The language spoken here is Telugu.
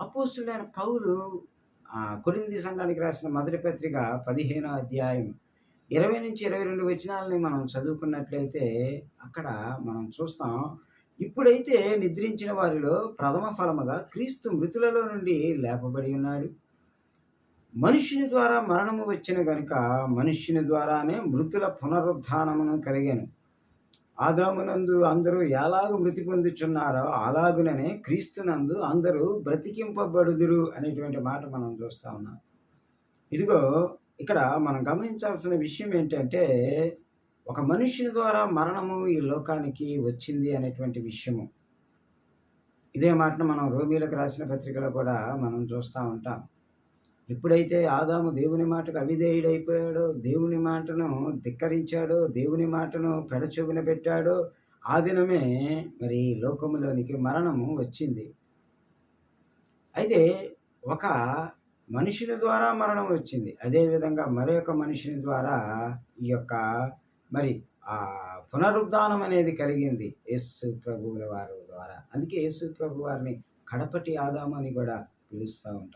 అపోస్తుడైన పౌలు కొరింది సంఘానికి రాసిన మొదటి పత్రిక పదిహేనో అధ్యాయం ఇరవై నుంచి ఇరవై రెండు వచనాలని మనం చదువుకున్నట్లయితే అక్కడ మనం చూస్తాం ఇప్పుడైతే నిద్రించిన వారిలో ప్రథమ ఫలముగా క్రీస్తు మృతులలో నుండి లేపబడి ఉన్నాడు. మనుష్యుని ద్వారా మరణము వచ్చిన గనుక మనుష్యుని ద్వారానే మృతుల పునరుద్ధానమును కలిగాను. ఆదామునందు అందరూ ఎలాగ మృతి పొందుచున్నారో అలాగుననే క్రీస్తునందు అందరూ బ్రతికింపబడుదురు అనేటువంటి మాట మనం చూస్తూ ఉన్నాం. ఇదిగో ఇక్కడ మనం గమనించాల్సిన విషయం ఏంటంటే ఒక మనుషుని ద్వారా మరణము ఈ లోకానికి వచ్చింది అనేటువంటి విషయము. ఇదే మాటను మనం రోమిలకు రాసిన పత్రికలో కూడా మనం చూస్తూ ఉంటాం. ఎప్పుడైతే ఆదాము దేవుని మాటకు అవిధేయుడైపోయాడో దేవుని మాటను ధిక్కరించాడో దేవుని మాటను పెడచూపిన పెట్టాడో ఆ దినమే మరి లోకములోనికి మరణము వచ్చింది. అయితే ఒక మనుషుని ద్వారా మరణం వచ్చింది. అదేవిధంగా మరొక మనుషుని ద్వారా ఈ యొక్క మరి ఆ పునరుద్ధానం అనేది కలిగింది యేసు ప్రభువుల వారి ద్వారా. అందుకే యేసు ప్రభు వారిని కడపటి ఆదాము అని కూడా పిలుస్తూ ఉంటాం.